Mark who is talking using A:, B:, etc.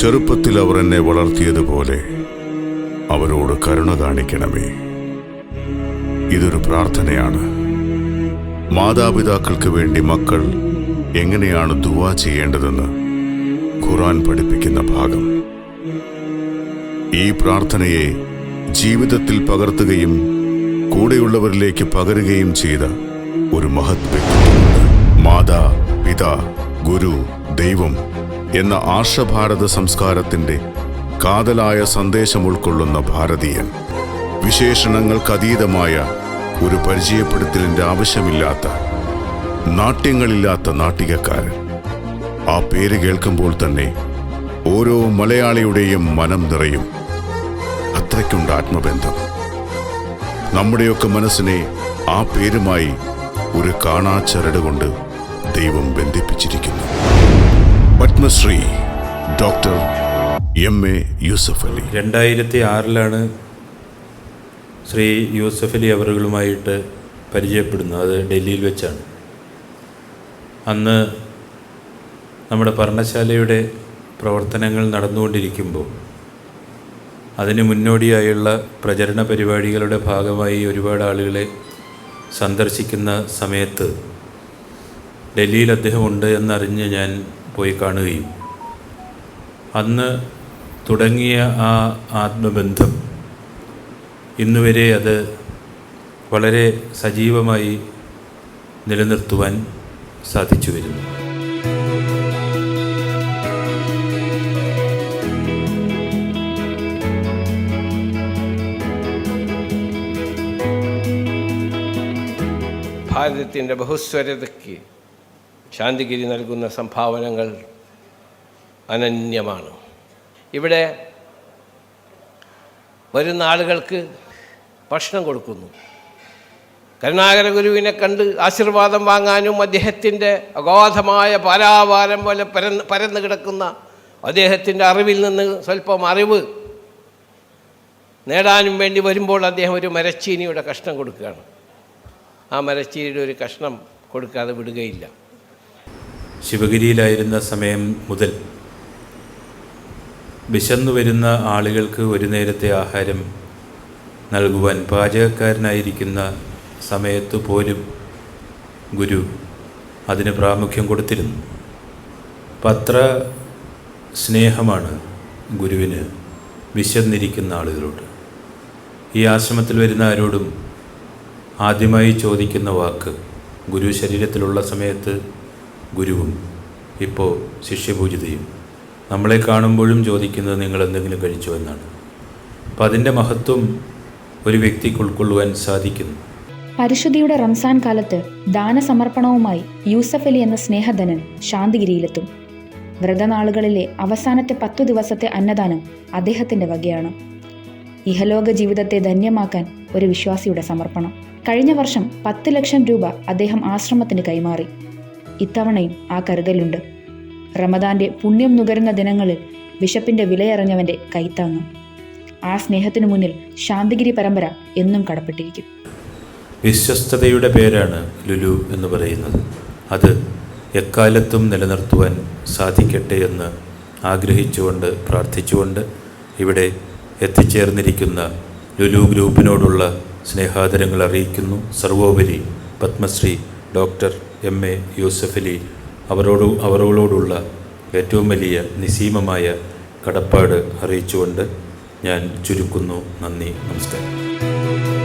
A: ചെറുപ്പത്തിൽ അവർ എന്നെ വളർത്തിയതുപോലെ അവരോട് കരുണ കാണിക്കണമേ. ഇതൊരു പ്രാർത്ഥനയാണ്. മാതാപിതാക്കൾക്ക് വേണ്ടി മക്കൾ എങ്ങനെയാണ് ദുവാ ചെയ്യേണ്ടതെന്ന് ഖുറാൻ പഠിപ്പിക്കുന്ന ഭാഗം. ഈ പ്രാർത്ഥനയെ ജീവിതത്തിൽ പകർത്തുകയും കൂടെയുള്ളവരിലേക്ക് പകരുകയും ചെയ്ത ഒരു മഹത് വ്യക്തിത്വമുണ്ട് മാതാ പിതാ ഗുരു ദൈവം എന്ന ആർഷഭാരത സംസ്കാരത്തിന്റെ കാതലായ സന്ദേശം ഉൾക്കൊള്ളുന്ന ഭാരതീയൻ. വിശേഷണങ്ങൾക്കതീതമായ ഒരു പരിചയപ്പെടുത്തലിന്റെ ആവശ്യമില്ലാത്ത നാട്യങ്ങളില്ലാത്ത നാട്ടികക്കാരൻ. ആ പേര് കേൾക്കുമ്പോൾ തന്നെ ഓരോ മലയാളിയുടെയും മനം നിറയും. അത്രയ്ക്കുണ്ട് ആത്മബന്ധം. നമ്മുടെയൊക്കെ മനസ്സിനെ ആ പേരുമായി ഒരു കാണാച്ചരട് കൊണ്ട് ദൈവം ബന്ധിപ്പിച്ചിരിക്കുന്നു. Padmashri doctor M A Yusuf Ali.
B: രണ്ടായിരത്തി ആറിലാണ് ശ്രീ യൂസഫ് അലി അവറുകളുമായിട്ട് പരിചയപ്പെടുന്നത്. അത് ഡൽഹിയിൽ വെച്ചാണ്. അന്ന് നമ്മുടെ പർണശാലയുടെ പ്രവർത്തനങ്ങൾ നടന്നുകൊണ്ടിരിക്കുമ്പോൾ അതിന് മുന്നോടിയായുള്ള പ്രചരണ പരിപാടികളുടെ ഭാഗമായി ഒരുപാട് ആളുകളെ സന്ദർശിക്കുന്ന സമയത്ത് ഡൽഹിയിൽ അദ്ദേഹം ഉണ്ട് എന്നറിഞ്ഞ് ഞാൻ പോയി കാണുകയും. അന്ന് തുടങ്ങിയ ആ ആത്മബന്ധം ഇന്നുവരെ അത് വളരെ സജീവമായി നിലനിർത്തുവാൻ സാധിച്ചു വരുന്നു.
C: ഭാരതത്തിന്റെ ബഹുസ്വരതയ്ക്ക് ശാന്തിഗിരി നൽകുന്ന സംഭാവനകൾ അനന്യമാണ്. ഇവിടെ വരുന്ന ആളുകൾക്ക് ഭക്ഷണം കൊടുക്കുന്നു. കരുണാകര ഗുരുവിനെ കണ്ട് ആശീർവാദം വാങ്ങാനും അദ്ദേഹത്തിന്റെ അഗാധമായ പാരാവാരം പോലെ പരന്ന് പരന്നു കിടക്കുന്ന അദ്ദേഹത്തിന്റെ അറിവിൽ നിന്ന് സ്വല്പം അറിവ് നേടാനും വേണ്ടി വരുമ്പോൾ അദ്ദേഹം ഒരു മരച്ചീനിയുടെ കഷ്ണം കൊടുക്കുകയാണ്. ആ മരച്ചീനിയുടെ ഒരു കഷ്ണം കൊടുക്കാതെ വിടുകയില്ല.
B: ശിവഗിരിയിലായിരുന്ന സമയം മുതൽ വിശന്നു വരുന്ന ആളുകൾക്ക് ഒരു നേരത്തെ ആഹാരം നൽകുവാൻ പാചകക്കാരനായിരിക്കുന്ന സമയത്ത് പോലും ഗുരു അതിന് പ്രാമുഖ്യം കൊടുത്തിരുന്നു. പത്ര സ്നേഹമാണ് ഗുരുവിന് വിശന്നിരിക്കുന്ന ആളുകളോട്. ഈ ആശ്രമത്തിൽ വരുന്ന ആരോടും ആദ്യമായി ചോദിക്കുന്ന വാക്ക് ഗുരു ശരീരത്തിലുള്ള സമയത്ത് ഗുരുവും ഇപ്പോൾ ശിഷ്യപൂജിതയും. നമ്മളെ കാണുമ്പോഴും ചോദിക്കുന്നത് നിങ്ങൾ എന്തെങ്കിലും കഴിച്ചോ എന്നാണ്. അപ്പം അതിന്റെ മഹത്വം ഒരു വ്യക്തിക്ക് ഉൾക്കൊള്ളുവാൻ സാധിക്കുന്നു.
D: പരിശുദ്ധിയുടെ റംസാൻ കാലത്ത് ദാനസമർപ്പണവുമായി യൂസഫ് അലി എന്ന സ്നേഹധനൻ ശാന്തിഗിരിയിലെത്തും. വ്രതനാളുകളിലെ അവസാനത്തെ പത്തു ദിവസത്തെ അന്നദാനം അദ്ദേഹത്തിന്റെ വകയാണ്. ഇഹലോക ജീവിതത്തെ ധന്യമാക്കാൻ ഒരു വിശ്വാസിയുടെ സമർപ്പണം. കഴിഞ്ഞ വർഷം പത്ത് ലക്ഷം രൂപ അദ്ദേഹം ആശ്രമത്തിന് കൈമാറി. ഇത്തവണയും ആ കരുതലുണ്ട്. റമദാന്റെ പുണ്യം നുകരുന്ന ദിനങ്ങളിൽ ബിഷപ്പിന്റെ വിലയറിഞ്ഞവന്റെ കൈത്താങ്ങും. ആ സ്നേഹത്തിനു മുന്നിൽ ശാന്തിഗിരി പരമ്പര എന്നും കടപ്പെട്ടിരിക്കും.
B: വിശ്വസ്തതയുടെ പേരാണ് ലുലു എന്ന് പറയുന്നത്. അത് എക്കാലത്തും നിലനിർത്തുവാൻ സാധിക്കട്ടെ എന്ന് ആഗ്രഹിച്ചുകൊണ്ട് പ്രാർത്ഥിച്ചുകൊണ്ട് ഇവിടെ എത്തിച്ചേർന്നിരിക്കുന്ന ലുലു ഗ്രൂപ്പിനോടുള്ള സ്നേഹാദരങ്ങൾ അറിയിക്കുന്നു. സർവോപരി Padmashri doctor M. A. Yusuffali അവരോട് അവരോടുള്ള ഏറ്റവും വലിയ നിസീമമായ കടപ്പാട് അറിയിച്ചുകൊണ്ട് ഞാൻ ചുരുക്കുന്നു. നന്ദി. നമസ്കാരം.